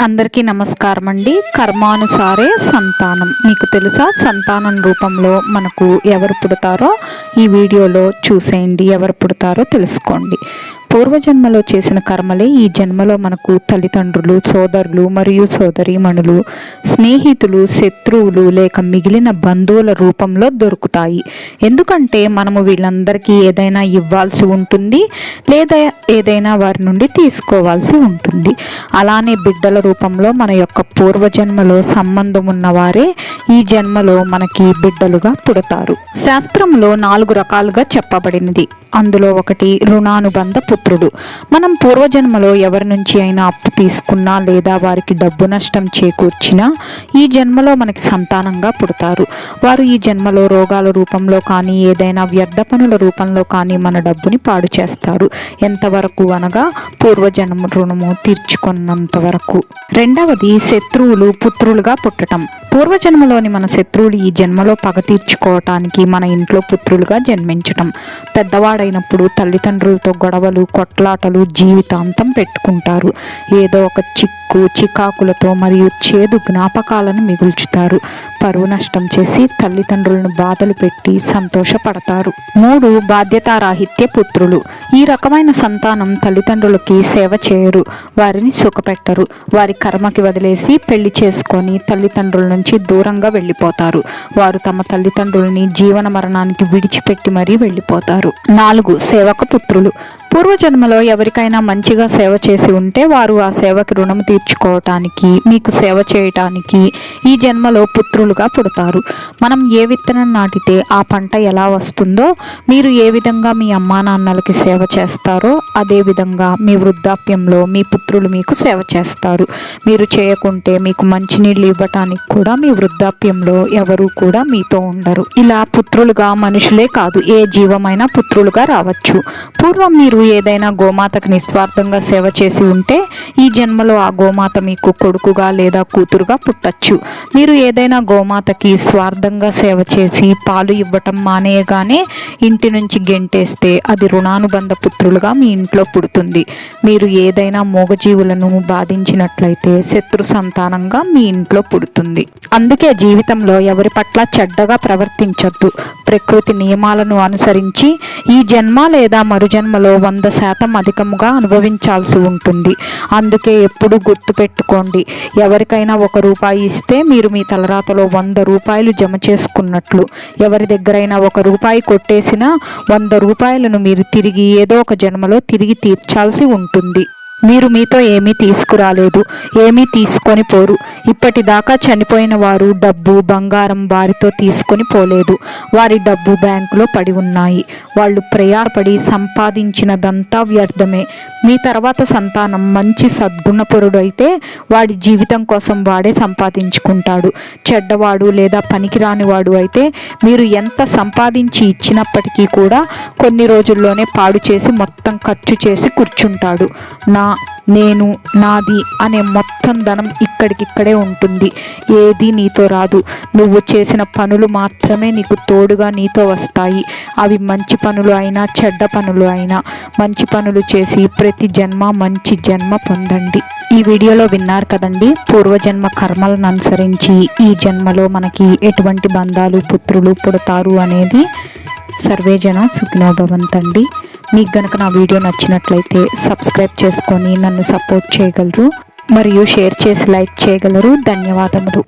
అందరికీ నమస్కారం అండి కర్మానుసారే సంతానం. మీకు తెలుసా? సంతానం రూపంలో మనకు ఎవరు పుడతారో ఈ వీడియోలో చూసేయండి. ఎవరు పుడతారో తెలుసుకోండి. పూర్వజన్మలో చేసిన కర్మలే ఈ జన్మలో మనకు తల్లిదండ్రులు సోదరులు మరియు సోదరీమణులు స్నేహితులు శత్రువులు లేక మిగిలిన బంధువుల రూపంలో దొరుకుతాయి. ఎందుకంటే మనము వీళ్ళందరికీ ఏదైనా ఇవ్వాల్సి ఉంటుంది లేదా ఏదైనా వారి నుండి తీసుకోవాల్సి ఉంటుంది. అలానే బిడ్డల రూపంలో మన యొక్క పూర్వజన్మలో సంబంధం ఉన్నవారే ఈ జన్మలో మనకి బిడ్డలుగా పుడతారు. శాస్త్రంలో నాలుగు రకాలుగా చెప్పబడినది. అందులో ఒకటి రుణానుబంధ పుత్రుడు మనం పూర్వజన్మలో ఎవరి నుంచి అయినా అప్పు తీసుకున్నా లేదా వారికి డబ్బు నష్టం చేకూర్చినా ఈ జన్మలో మనకి సంతానంగా పుడతారు. వారు ఈ జన్మలో రోగాల రూపంలో కానీ ఏదైనా వ్యర్థ పనుల రూపంలో కానీ మన డబ్బుని పాడు చేస్తారు. ఎంతవరకు అనగా పూర్వజన్మ రుణము తీర్చుకున్నంత వరకు. రెండవది శత్రువులు పుత్రులుగా పుట్టడం పూర్వజన్మలోని మన శత్రువులు ఈ జన్మలో పగ తీర్చుకోవటానికి మన ఇంట్లో పుత్రులుగా జన్మించటం. పెద్దవాడైనప్పుడు తల్లిదండ్రులతో గొడవలు కొట్లాటలు జీవితాంతం పెట్టుకుంటారు. ఏదో ఒక చిక్కు చికాకులతో మరియు చేదు జ్ఞాపకాలను మిగుల్చుతారు. పరువు నష్టం చేసి తల్లిదండ్రులను బాధలు పెట్టి సంతోషపడతారు. మూడు బాధ్యతారాహిత్య పుత్రులు. ఈ రకమైన సంతానం తల్లిదండ్రులకి సేవ చేయరు. వారిని సుఖపెట్టరు. వారి కర్మకి వదిలేసి పెళ్ళి చేసుకొని తల్లిదండ్రుల నుంచి దూరంగా వెళ్ళిపోతారు. వారు తమ తల్లిదండ్రులని జీవన మరణానికి విడిచిపెట్టి మరీ వెళ్ళిపోతారు. నాలుగు సేవక పుత్రులు. పూర్వజన్మలో ఎవరికైనా మంచిగా సేవ చేసి ఉంటే వారు ఆ సేవకి రుణం తీర్చుకోవటానికి మీకు సేవ చేయటానికి ఈ జన్మలో పుత్రులుగా పుడతారు. మనం ఏ విత్తనం నాటితే ఆ పంట ఎలా వస్తుందో మీరు ఏ విధంగా మీ అమ్మా నాన్నలకి సేవ చేస్తారో అదే విధంగా మీ వృద్ధాప్యంలో మీ పుత్రులు మీకు సేవ చేస్తారు. మీరు చేయకుంటే మీకు మంచినీళ్ళు ఇవ్వటానికి కూడా మీ వృద్ధాప్యంలో ఎవరు కూడా మీతో ఉండరు. ఇలా పుత్రులుగా మనుషులే కాదు ఏ జీవమైనా పుత్రులుగా రావచ్చు. పూర్వం మీరు ఏదైనా గోమాతకు నిస్వార్థంగా సేవ చేసి ఉంటే ఈ జన్మలో ఆ గోమాత మీకు కొడుకుగా లేదా కూతురుగా పుట్టచ్చు. మీరు ఏదైనా గోమాతకి స్వార్థంగా సేవ చేసి పాలు ఇవ్వటం మానేయగానే ఇంటి నుంచి గెంటేస్తే అది రుణానుబంధ పుత్రులుగా మీ ఇంట్లో పుడుతుంది. మీరు ఏదైనా మూగజీవులను బాధించినట్లయితే శత్రు సంతానంగా మీ ఇంట్లో పుడుతుంది. అందుకే జీవితంలో ఎవరి పట్ల చెడ్డగా ప్రవర్తించొద్దు. ప్రకృతి నియమాలను అనుసరించి ఈ జన్మ లేదా మరుజన్మలో వంద శాతం అధికముగా అనుభవించాల్సి ఉంటుంది. అందుకే ఎప్పుడు గుర్తుపెట్టుకోండి ఎవరికైనా ఒక రూపాయి ఇస్తే మీరు మీ తలరాతలో వంద రూపాయలు జమ చేసుకున్నట్లు. ఎవరి దగ్గరైనా ఒక రూపాయి కొట్టేసినా వంద రూపాయలను మీరు తిరిగి ఏదో ఒక జన్మలో తిరిగి తీర్చాల్సి ఉంటుంది. మీరు మీతో ఏమీ తీసుకురాలేదు ఏమీ తీసుకొని పోరు. ఇప్పటిదాకా చనిపోయిన వారు డబ్బు బంగారం వారితో తీసుకొని పోలేదు. వారి డబ్బు బ్యాంకులో పడి ఉన్నాయి. వాళ్ళు ప్రయాసపడి సంపాదించినదంతా వ్యర్థమే. మీ తర్వాత సంతానం మంచి సద్గుణపరుడు అయితే వాడి జీవితం కోసం వాడే సంపాదించుకుంటాడు. చెడ్డవాడు లేదా పనికిరానివాడు అయితే మీరు ఎంత సంపాదించి ఇచ్చినప్పటికీ కూడా కొన్ని రోజుల్లోనే పాడు చేసి మొత్తం ఖర్చు చేసి కూర్చుంటాడు. నా నేను నాది అనే మొత్తం ధనం ఇక్కడికిక్కడే ఉంటుంది. ఏది నీతో రాదు. నువ్వు చేసిన పనులు మాత్రమే నీకు తోడుగా నీతో వస్తాయి. అవి మంచి పనులు అయినా చెడ్డ పనులు అయినా. మంచి పనులు చేసి ప్రతి జన్మ మంచి జన్మ పొందండి. ఈ వీడియోలో విన్నారు కదండి పూర్వజన్మ కర్మలను అనుసరించి ఈ జన్మలో మనకి ఎటువంటి బంధాలు పుత్రులు పుడతారు అనేది సర్వేజన సుఖినోభవంతండి. మీకు గనక నా వీడియో నచ్చినట్లయితే సబ్స్క్రైబ్ చేసుకొని నన్ను సపోర్ట్ చేయగలరు. మరియు షేర్ చేసి లైక్ చేయగలరు. ధన్యవాదములు.